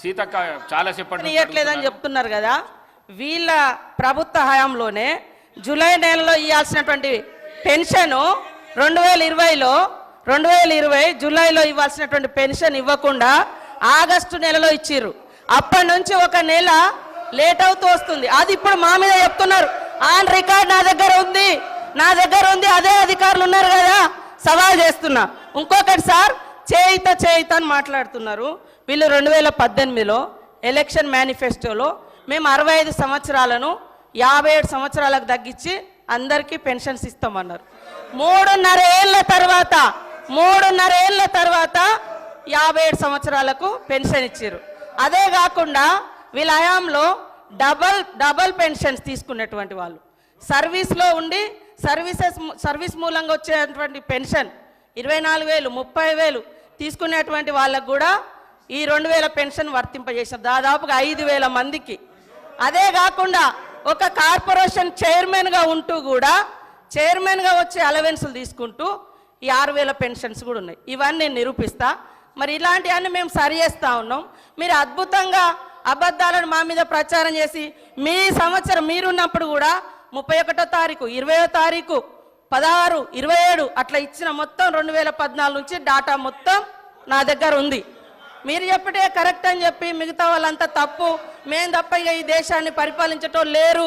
సీతక్క చాలా ఇవ్వట్లేదని చెప్తున్నారు కదా వీళ్ళ ప్రభుత్వ హయాంలోనే జూలై నెలలో ఇవ్వాల్సినటువంటి పెన్షన్ రెండు వేల ఇరవైలో రెండు వేల ఇరవై జూలైలో ఇవ్వాల్సినటువంటి పెన్షన్ ఇవ్వకుండా ఆగస్టు నెలలో ఇచ్చిర్రు. అప్పటి నుంచి ఒక నెల లేట్ అవుతూ వస్తుంది. అది ఇప్పుడు మా మీద చెప్తున్నారు. ఆన్ రికార్డ్ నా దగ్గర ఉంది. నా దగ్గర ఉంది. అదే అధికారులు ఉన్నారు కదా. సవాల్ చేస్తున్నా. ఇంకొకటి సార్ చేయిత చేయిత అని మాట్లాడుతున్నారు. వీళ్ళు రెండు వేల పద్దెనిమిదిలో ఎలక్షన్ మేనిఫెస్టోలో మేము అరవై ఐదు సంవత్సరాలను యాభై ఏడు సంవత్సరాలకు తగ్గించి అందరికీ పెన్షన్స్ ఇస్తామన్నారు. మూడున్నర ఏళ్ళ తర్వాత మూడున్నర ఏళ్ళ తర్వాత యాభై ఏడు సంవత్సరాలకు పెన్షన్ ఇచ్చారు అదే కాకుండా వీళ్ళ హయాంలో డబల్ డబల్ పెన్షన్స్ తీసుకున్నటువంటి వాళ్ళు. సర్వీస్లో ఉండి సర్వీసెస్ సర్వీస్ మూలంగా వచ్చేటువంటి పెన్షన్ ఇరవై నాలుగు వేలు ముప్పై వేలు తీసుకునేటువంటి వాళ్ళకు కూడా ఈ రెండు వేల పెన్షన్ వర్తింపజేసిన దాదాపుగా ఐదు వేల మందికి. అదే కాకుండా ఒక కార్పొరేషన్ చైర్మన్గా ఉంటూ కూడా చైర్మన్గా వచ్చే అలవెన్సులు తీసుకుంటూ ఈ ఆరు వేల పెన్షన్స్ కూడా ఉన్నాయి. ఇవన్నీ నేను నిరూపిస్తా. మరి ఇలాంటివన్నీ మేము సరి చేస్తూ ఉన్నాం. మీరు అద్భుతంగా అబద్ధాలను మా మీద ప్రచారం చేసి మీ సంవత్సరం మీరున్నప్పుడు కూడా ముప్పై ఒకటో తారీఖు ఇరవయో తారీఖు పదహారు ఇరవై ఏడు అట్లా ఇచ్చిన మొత్తం రెండు వేల పద్నాలుగు నుంచి డాటా మొత్తం నా దగ్గర ఉంది. మీరు చెప్పటే కరెక్ట్ అని చెప్పి మిగతా వాళ్ళంతా తప్పు. మేం తప్ప ఇక ఈ దేశాన్ని పరిపాలించటం లేరు.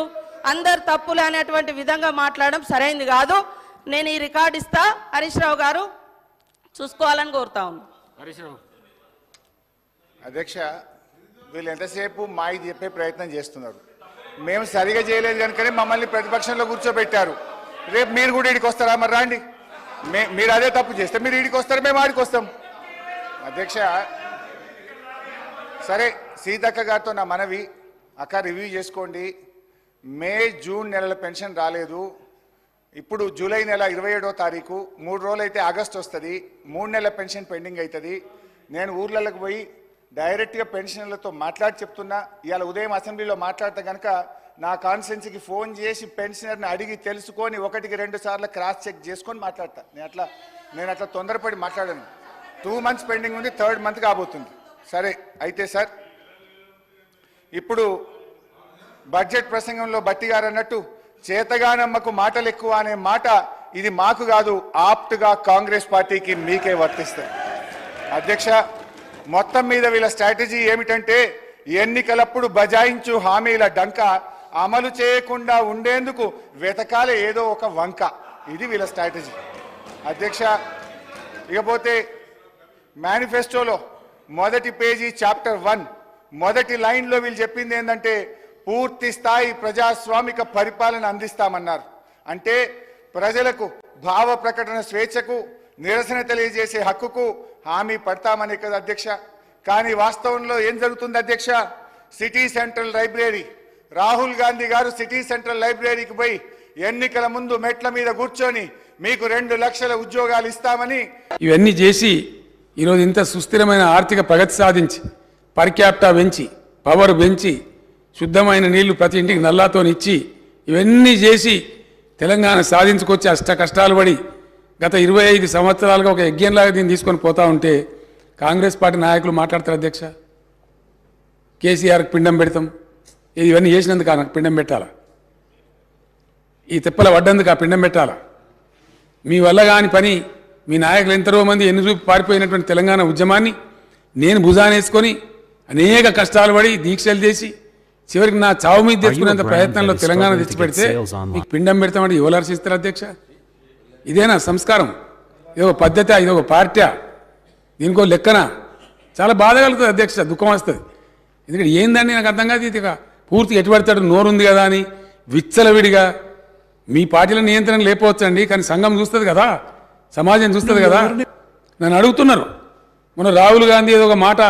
అందరు తప్పులు అనేటువంటి విధంగా మాట్లాడడం సరైంది కాదు. నేను ఈ రికార్డు ఇస్తా. హరీష్ రావు గారు చూసుకోవాలని కోరుతా ఉన్నాను రావు. అధ్యక్ష వీళ్ళు ఎంతసేపు మాయి చెప్పే ప్రయత్నం చేస్తున్నారు. మేము సరిగా చేయలేదు కనుకనే మమ్మల్ని ప్రతిపక్షంలో కూర్చోబెట్టారు. రేపు మీరు కూడా ఇడికి వస్తారా? మరి రాండి. మే మీరు అదే తప్పు చేస్తే మీరు ఇడికి వస్తారు? మేము ఆడికి వస్తాం. అధ్యక్ష సరే సీతక్క గారితో నా మనవి. అక్క రివ్యూ చేసుకోండి. మే జూన్ నెలల పెన్షన్ రాలేదు. ఇప్పుడు జూలై నెల ఇరవై ఏడో తారీఖు. మూడు రోజులు అయితే ఆగస్ట్ వస్తుంది. మూడు నెలల పెన్షన్ పెండింగ్ అవుతుంది నేను ఊర్లలోకి పోయి డైరెక్ట్గా పెన్షన్లతో మాట్లాడి చెప్తున్నా. ఇవాళ ఉదయం అసెంబ్లీలో మాట్లాడితే కనుక నా కాన్స్టెన్సీకి ఫోన్ చేసి పెన్షనర్ని అడిగి తెలుసుకొని ఒకటికి రెండు సార్లు క్రాస్ చెక్ చేసుకొని మాట్లాడతా. నేను అట్లా నేను అట్లా తొందరపడి మాట్లాడాను. టూ మంత్స్ పెండింగ్ ఉంది థర్డ్ మంత్ కాబోతుంది. సరే అయితే సార్ ఇప్పుడు బడ్జెట్ ప్రసంగంలో బట్టి గారు అన్నట్టు చేతగానమ్మకు మాటలు ఎక్కువ అనే మాట ఇది మాకు కాదు ఆప్ట్గా కాంగ్రెస్ పార్టీకి మీకే వర్తిస్తాయి. అధ్యక్ష మొత్తం మీద వీళ్ళ స్ట్రాటజీ ఏమిటంటే ఎన్నికలప్పుడు బజాయించు హామీల డంక అమలు చేయకుండా ఉండేందుకు వెతకాలే ఏదో ఒక వంక. ఇది వీళ్ళ స్ట్రాటజీ. అధ్యక్ష ఇకపోతే మేనిఫెస్టోలో మొదటి పేజీ చాప్టర్ వన్. మొదటి లైన్లో వీళ్ళు చెప్పింది ఏంటంటే పూర్తి స్థాయి ప్రజాస్వామిక పరిపాలన అందిస్తామన్నారు. అంటే ప్రజలకు భావ ప్రకటన స్వేచ్ఛకు నిరసన తెలియజేసే హక్కుకు హామీ పడతామని కదా అధ్యక్ష. కానీ వాస్తవంలో ఏం జరుగుతుంది అధ్యక్ష? City central library. Rahul Gandhi garu city central లైబ్రరీకి పోయి ఎన్నికల ముందు మెట్ల మీద కూర్చొని మీకు రెండు లక్షల ఉద్యోగాలు ఇస్తామని ఇవన్నీ చేసి ఈరోజు ఇంత సుస్థిరమైన ఆర్థిక ప్రగతి సాధించి పర్ క్యాపిటా పెంచి పవర్ పెంచి శుద్ధమైన నీళ్ళు ప్రతి ఇంటికి నల్లాతోనిచ్చి ఇవన్నీ చేసి తెలంగాణ సాధించుకొచ్చి అష్ట కష్టాలు పడి గత ఇరవై ఐదు సంవత్సరాలుగా ఒక యజ్ఞంలాగా దీన్ని తీసుకొని పోతా ఉంటే కాంగ్రెస్ పార్టీ నాయకులు మాట్లాడతారు అధ్యక్ష? కేసీఆర్కి పిండం పెడతాం. ఇది ఇవన్నీ చేసినందుకు నాకు పిండం పెట్టాలా? ఈ తిప్పల పడ్డందుకు ఆ పిండం పెట్టాలా? మీ వల్ల కాని పని మీ నాయకులు ఎంతరో మంది ఎన్ని చూపి పారిపోయినటువంటి తెలంగాణ ఉద్యమాన్ని నేను భుజానేసుకొని అనేక కష్టాలు పడి దీక్షలు చేసి చివరికి నా చావు మీద తెచ్చుకునేంత ప్రయత్నంలో తెలంగాణ తెచ్చిపెడితే మీకు పిండం పెడతామంటే ఎవరు హర్షిస్తారు అధ్యక్ష? ఇదేనా సంస్కారం? ఇదో పద్ధతి ఇదో పార్టీ దీనికో లెక్కన? చాలా బాధ కలుగుతుంది అధ్యక్ష దుఃఖం వస్తుంది. ఎందుకంటే ఏందండి నాకు అర్థం కాదు ఇది పూర్తి ఎటుపడతాడు నోరుంది కదా అని విచ్చలవిడిగా మీ పార్టీల నియంత్రణ లేకపోవచ్చండి కానీ సంఘం చూస్తుంది కదా? సమాజం చూస్తుంది కదా? నన్ను అడుగుతున్నారు. మన రాహుల్ గాంధీ ఏదో ఒక మాట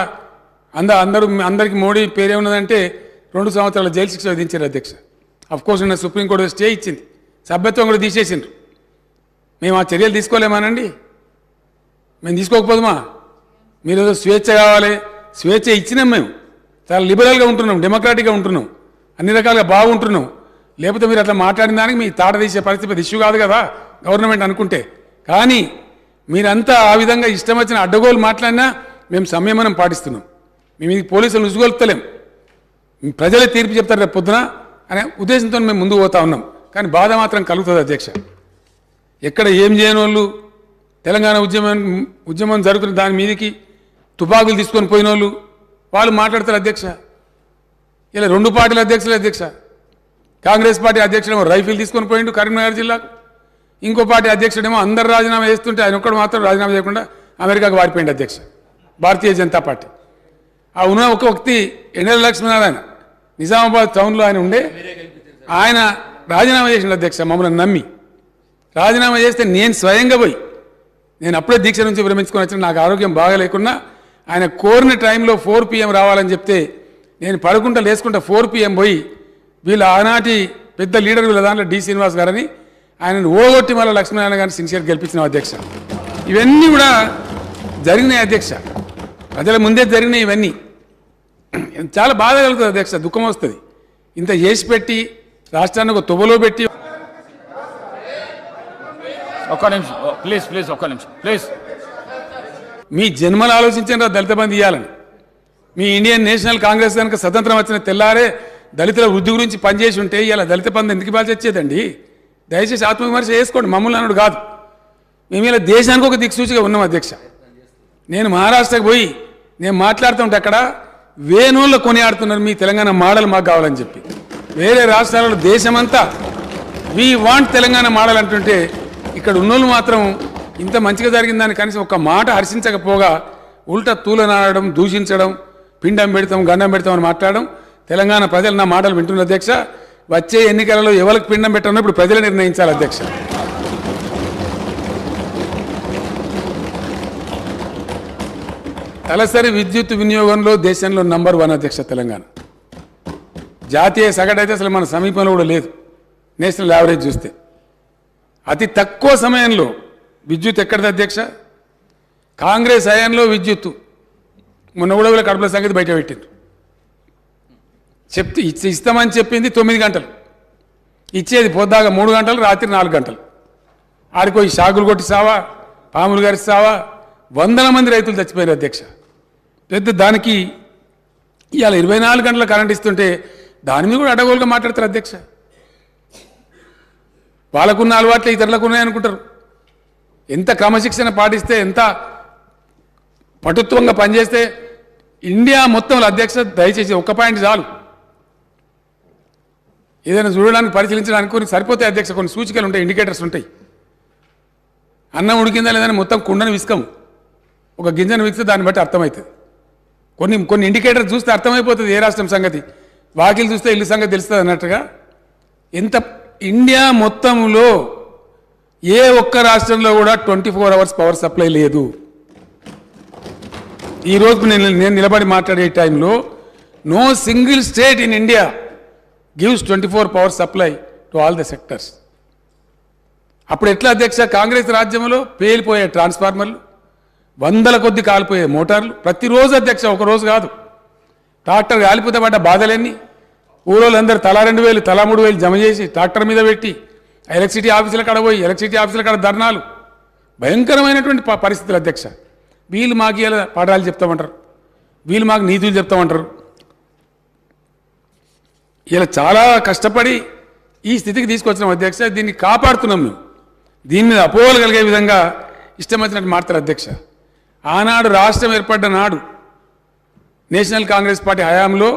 అంద అందరూ అందరికి మోడీ పేరే ఉన్నదంటే రెండు సంవత్సరాల జైలు శిక్ష విధించారు అధ్యక్ష. కోర్స్ నిన్న సుప్రీంకోర్టు స్టే ఇచ్చింది. సభ్యత్వం కూడా తీసేసిండ్రు. మేము ఆ చర్యలు తీసుకోలేమానండి? మేము తీసుకోకపోదుమా? మీరు ఏదో స్వేచ్ఛ కావాలి. స్వేచ్ఛ ఇచ్చినాం మేము. చాలా లిబరల్గా ఉంటున్నాం డెమోక్రాటిక్గా ఉంటున్నాం. అన్ని రకాలుగా బాగుంటున్నాం. లేకపోతే మీరు అట్లా మాట్లాడిన దానికి మీ తాట తీసే పరిస్థితి ఇష్యూ కాదు కదా గవర్నమెంట్ అనుకుంటే. కానీ మీరంతా ఆ విధంగా ఇష్టం వచ్చిన అడ్డగోలు మాట్లాడినా మేము సంయమనం పాటిస్తున్నాం. మేము ఇది పోలీసులు ఉసుగొలుపుతలేం ప్రజలే తీర్పు చెప్తారు రేపు పొద్దున అనే ఉద్దేశంతో మేము ముందుకు పోతా ఉన్నాం. కానీ బాధ మాత్రం కలుగుతుంది అధ్యక్ష. ఎక్కడ ఏం చేయని వాళ్ళు తెలంగాణ ఉద్యమం ఉద్యమం జరుగుతున్న దాని మీదకి తుపాకులు తీసుకొని పోయిన వాళ్ళు వాళ్ళు మాట్లాడతారు అధ్యక్ష. ఇలా రెండు పార్టీల అధ్యక్షులు అధ్యక్ష. కాంగ్రెస్ పార్టీ అధ్యక్షుడు రైఫిల్ తీసుకొని పోయిండు కరీంనగర్ జిల్లాకు. ఇంకో పార్టీ అధ్యక్షుడేమో అందరు రాజీనామా చేస్తుంటే ఆయన ఒక్కడు మాత్రం రాజీనామా చేయకుండా అమెరికాకు వారిపోయింది అధ్యక్ష. భారతీయ జనతా పార్టీ. ఆ ఉన్న ఒక వ్యక్తి ఎన్ఎల్ లక్ష్మీనారాయణ. నిజామాబాద్ టౌన్లో ఆయన ఉండే. ఆయన రాజీనామా చేసిండు అధ్యక్ష మమ్మల్ని నమ్మి. రాజీనామా చేస్తే నేను స్వయంగా పోయి నేను అప్పుడే దీక్ష నుంచి విరమించుకొని వచ్చిన నాకు ఆరోగ్యం బాగాలేకున్నా ఆయన కోరిన టైంలో ఫోర్ పిఎం రావాలని చెప్తే నేను పడుకుంటా లేసుకుంటా ఫోర్ పిఎం పోయి వీళ్ళ ఆనాటి పెద్ద లీడర్ వీళ్ళ దాంట్లో డి శ్రీనివాస్ గారని ఆయనను ఓగొట్టి మళ్ళీ లక్ష్మీనారాయణ గారిని సిన్సియర్ గెలిపించిన అధ్యక్ష. ఇవన్నీ కూడా జరిగినాయి అధ్యక్ష. ప్రజల ముందే జరిగినాయి ఇవన్నీ. చాలా బాధ కలుగుతుంది అధ్యక్ష దుఃఖం వస్తుంది. ఇంత చేసి పెట్టి రాష్ట్రాన్ని ఒక తుబలో పెట్టి. ఒక్క నిమిషం ప్లీజ్ ప్లీజ్ ఒక్క నిమిషం ప్లీజ్ మీ జన్మలు ఆలోచించారా దళిత బంధు ఇవ్వాలని మీ ఇండియన్ నేషనల్ కాంగ్రెస్ కనుక స్వతంత్రం వచ్చిన తెల్లారే దళితుల వృద్ధి గురించి పనిచేసి ఉంటే ఇలా దళిత బంధు ఎందుకు ఇవ్వాల్సి వచ్చేదండి దయచేసి ఆత్మవిమర్శ చేసుకోండి. మమ్మల్ని అన్నాడు కాదు. మేము ఇలా దేశానికి ఒక దిక్సూచిగా ఉన్నాం అధ్యక్ష. నేను మహారాష్ట్రకు పోయి నేను మాట్లాడుతుంటే అక్కడ వేణువుల్లో కొనియాడుతున్నారు. మీ తెలంగాణ మోడల్ మాకు కావాలని చెప్పి. వేరే రాష్ట్రాలలో దేశమంతా వి వాంట్ తెలంగాణ మోడల్ అంటుంటే ఇక్కడ ఉన్నోళ్ళు మాత్రం ఇంత మంచిగా జరిగిందని కనీసం ఒక మాట హర్షించకపోగా ఉల్టా తూలనాడడం దూషించడం పిండం పెడతాం గండం పెడతాం అని మాట్లాడడం తెలంగాణ ప్రజలు నా మాటలు వింటున్న అధ్యక్ష. వచ్చే ఎన్నికలలో ఎవరికి పిండం పెట్టాలో ఇప్పుడు ప్రజలు నిర్ణయించాలి అధ్యక్ష. తలసరి విద్యుత్ వినియోగంలో దేశంలో నంబర్ వన్ అధ్యక్ష తెలంగాణ. జాతీయ సగటు అయితే అసలు మన సమీపంలో కూడా లేదు. నేషనల్ యావరేజ్ చూస్తే. అతి తక్కువ సమయంలో విద్యుత్ ఎక్కడిది అధ్యక్ష? కాంగ్రెస్ హయాంలో విద్యుత్తు మొన్న కూడా వీళ్ళ కడుపుల సంగతి బయట పెట్టింది చెప్తే ఇచ్చి ఇస్తామని చెప్పింది తొమ్మిది గంటలు. ఇచ్చేది పొద్దాగా మూడు గంటలు రాత్రి నాలుగు గంటలు. ఆడికో ఈ షాగులు కొట్టి సావా పాములు గారి వందల మంది రైతులు చచ్చిపోయారు అధ్యక్ష. పెద్ద దానికి ఇవాళ ఇరవై నాలుగు గంటల కరెంట్ ఇస్తుంటే దాని మీద కూడా అడగోలుగా మాట్లాడతారు అధ్యక్ష. వాళ్ళకున్న అలవాట్లు ఇతరులకు ఉన్నాయనుకుంటారు ఎంత క్రమశిక్షణ పాటిస్తే ఎంత పటుత్వంగా పనిచేస్తే ఇండియా మొత్తంలో అధ్యక్ష దయచేసి ఒక్క పాయింట్ చాలు. ఏదైనా చూడడానికి పరిశీలించడానికి కొన్ని సరిపోతాయి అధ్యక్ష కొన్ని సూచికలు ఉంటాయి ఇండికేటర్స్ ఉంటాయి. అన్నం ఉడికిందా లేదని మొత్తం కుండను విసుకము ఒక గింజను విసిస్తే దాన్ని బట్టి అర్థమవుతుంది. కొన్ని కొన్ని ఇండికేటర్ చూస్తే అర్థమైపోతుంది ఏ రాష్ట్రం సంగతి. వాకిలు చూస్తే ఇల్లు సంగతి తెలుస్తుంది అన్నట్టుగా. ఎంత ఇండియా మొత్తంలో ఏ ఒక్క రాష్ట్రంలో కూడా twenty four hours power supply లేదు. ఈ రోజు నేను నేను నిలబడి మాట్లాడే టైంలో no single state in India. Gives twenty four power supply to all the sectors అప్పుడు ఎట్లా అధ్యక్ష? కాంగ్రెస్ రాజ్యంలో పేలిపోయే ట్రాన్స్ఫార్మర్లు వందల కొద్ది కాలిపోయే మోటార్లు ప్రతిరోజు అధ్యక్ష ఒకరోజు కాదు. ట్రాక్టర్ కాలిపోతే పడ్డ బాధలన్నీ? ఊరోళ్ళందరూ తలా రెండు వేలు తలా మూడు వేలు జమ చేసి ట్రాక్టర్ మీద పెట్టి ఎలక్ట్రిసిటీ ఆఫీసుల కాడ పోయి ఎలక్ట్రిసిటీ ఆఫీసుల కాడ ధర్నాలు. భయంకరమైనటువంటి పరిస్థితులు అధ్యక్ష. వీళ్ళు మాకు ఇలా పాఠాలు చెప్తామంటారు. వీళ్ళు మాకు నీతులు చెప్తామంటారు. ఇలా చాలా కష్టపడి ఈ స్థితికి తీసుకొచ్చిన అధ్యక్ష దీన్ని కాపాడుతున్నాం మేము. దీని మీద అపోహలు కలిగే విధంగా ఇష్టం వచ్చినట్టు అధ్యక్ష. ఆనాడు రాష్ట్రం ఏర్పడ్డ నాడు నేషనల్ కాంగ్రెస్ పార్టీ హయాంలో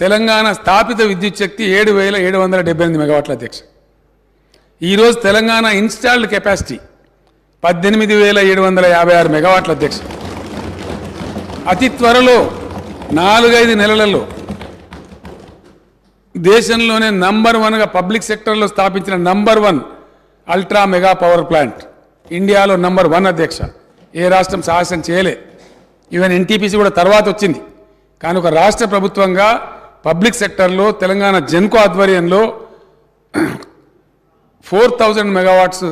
తెలంగాణ స్థాపిత విద్యుత్ శక్తి ఏడు వేల ఏడు వందల డెబ్బై ఎనిమిది మెగావాట్ల అధ్యక్ష. ఈరోజు తెలంగాణ ఇన్స్టాల్డ్ కెపాసిటీ పద్దెనిమిది వేల ఏడు వందల యాభై ఆరు మెగావాట్ల అధ్యక్ష. అతి త్వరలో నాలుగైదు నెలలలో దేశంలోనే నంబర్ వన్గా పబ్లిక్ సెక్టర్లో స్థాపించిన number one ultra mega power plant ఇండియాలో నంబర్ వన్ అధ్యక్ష. ఏ రాష్ట్రం సాహసం చేయలే. ఈవెన్ ఎన్టీపీసీ కూడా తర్వాత వచ్చింది. కానీ ఒక రాష్ట్ర ప్రభుత్వంగా పబ్లిక్ సెక్టర్లో తెలంగాణ జెన్కో ఆధ్వర్యంలో four thousand megawatts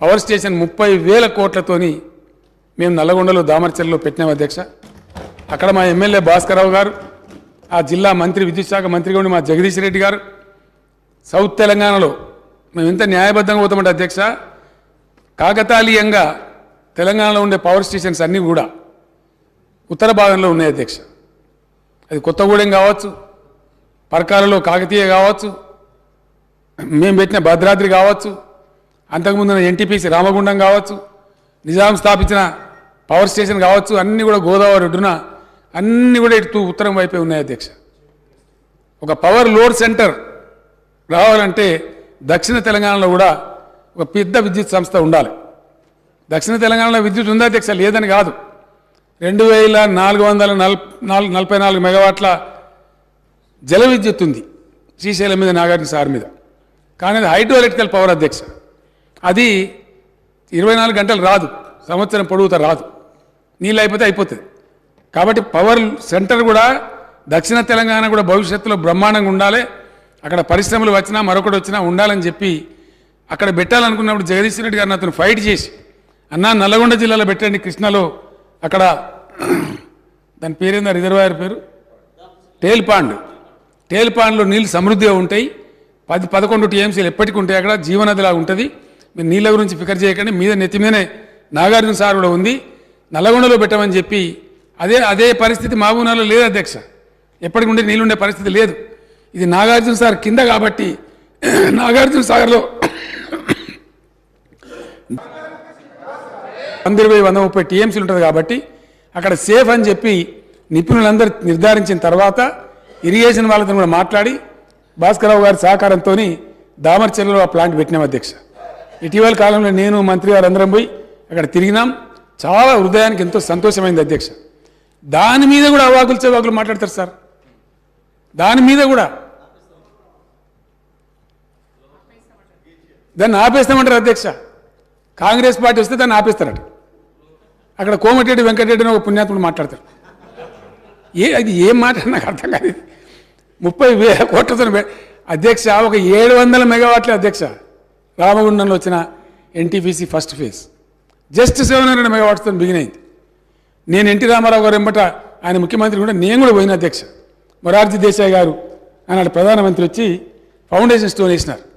power station ముప్పై వేల కోట్లతోని మేము నల్లగొండలో దామర్చెల్లో పెట్టినాం అధ్యక్ష. అక్కడ మా ఎమ్మెల్యే భాస్కరరావు గారు ఆ జిల్లా మంత్రి విద్యుత్ శాఖ మంత్రిగా ఉండి మా జగదీష్ రెడ్డి గారు సౌత్ తెలంగాణలో మేము ఎంత న్యాయబద్ధంగా పోతామంటే అధ్యక్ష కాకతాళీయంగా తెలంగాణలో ఉండే పవర్ స్టేషన్స్ అన్నీ కూడా ఉత్తర భాగంలో ఉన్నాయి అధ్యక్ష. అది కొత్తగూడెం కావచ్చు పరకాలలో కాకతీయ కావచ్చు మేము పెట్టిన భద్రాద్రి కావచ్చు అంతకుముందు ఎన్టీపీసీ రామగుండం కావచ్చు నిజాం స్థాపించిన పవర్ స్టేషన్ కావచ్చు అన్నీ కూడా గోదావరి ఒడ్డున అన్నీ కూడా ఇటు ఉత్తరం వైపే ఉన్నాయి అధ్యక్ష. ఒక పవర్ లోడ్ సెంటర్ రావాలంటే దక్షిణ తెలంగాణలో కూడా ఒక పెద్ద విద్యుత్ సంస్థ ఉండాలి. దక్షిణ తెలంగాణలో విద్యుత్ ఉందా అధ్యక్ష? లేదని కాదు. రెండు వేల నాలుగు వందల నాలుగు నలభై నాలుగు మెగావాట్ల జల విద్యుత్ ఉంది శ్రీశైలం మీద నాగార్జున సార్ మీద. కానీ అది హైడ్రో ఎలక్ట్రికల్ పవర్ అధ్యక్ష. అది ఇరవై నాలుగు గంటలు రాదు. సంవత్సరం పొడుగుతా రాదు. నీళ్ళు అయిపోతే అయిపోతుంది కాబట్టి పవర్ సెంటర్ కూడా దక్షిణ తెలంగాణ కూడా భవిష్యత్తులో బ్రహ్మాండంగా ఉండాలి. అక్కడ పరిశ్రమలు వచ్చినా మరొకటి వచ్చినా ఉండాలని చెప్పి అక్కడ పెట్టాలనుకున్నప్పుడు జగదీష్ రెడ్డి గారిని అతను ఫైట్ చేసి అన్నా నల్లగొండ జిల్లాలో పెట్టండి కృష్ణలో అక్కడ దాని పేరేందా రిజర్వాయర్ పేరు? Tail pond. టేల్ పాండ్లో నీళ్ళు సమృద్ధిగా ఉంటాయి. పది పదకొండు టీఎంసీలు ఎప్పటికి ఉంటాయి అక్కడ జీవనదిలా ఉంటుంది. మీరు నీళ్ళ గురించి ఫికర్ చేయకండి. మీద నెత్తి మీదనే నాగార్జున సార్ కూడా ఉంది. నల్లగొండలో పెట్టమని చెప్పి అదే అదే పరిస్థితి మహబూబ్నగర్లో లేదు అధ్యక్ష. ఎప్పటికి ఉండే నీళ్ళు ఉండే పరిస్థితి లేదు. ఇది నాగార్జున సార్ కింద కాబట్టి నాగార్జున సాగర్లో వంద ఇరవై వంద ముప్పై టీఎంసీలు ఉంటుంది కాబట్టి అక్కడ సేఫ్ అని చెప్పి నిపుణులందరూ నిర్ధారించిన తర్వాత ఇరిగేషన్ వాళ్ళతో కూడా మాట్లాడి భాస్కరరావు గారి సహకారంతో దామర్చెల్లలో ఆ ప్లాంట్ పెట్టినాం అధ్యక్ష. ఇటీవల కాలంలో నేను మంత్రి గారు అందరం పోయి అక్కడ తిరిగినాం. చాలా హృదయానికి ఎంతో సంతోషమైంది అధ్యక్ష. దాని మీద కూడా అవాకులు చెవాకులు మాట్లాడతారు సార్. దాని మీద కూడా. దాన్ని ఆపేస్తామంటారు అధ్యక్ష. కాంగ్రెస్ పార్టీ వస్తే దాన్ని ఆపేస్తారట. అక్కడ కోమటిరెడ్డి వెంకటరెడ్డి అని ఒక పుణ్యాత్ముడు మాట్లాడతారు. ఏ అది ఏం మాట నాకు అర్థం కాదు ముప్పై వేల కోట్లతో అధ్యక్ష ఒక ఏడు వందల మెగావాట్లే అధ్యక్ష. రామగుండంలో వచ్చిన NTPC first phase. Just seven hundred మెగావాట్స్తో begin అయింది. నేను ఎన్టీ రామారావు గారు ఎంబట ఆయన ముఖ్యమంత్రి కూడా నేను కూడా పోయిన అధ్యక్ష. మొరార్జీ దేశాయ్ గారు ఆనాడు ప్రధానమంత్రి వచ్చి ఫౌండేషన్ స్టోన్ వేసినారు.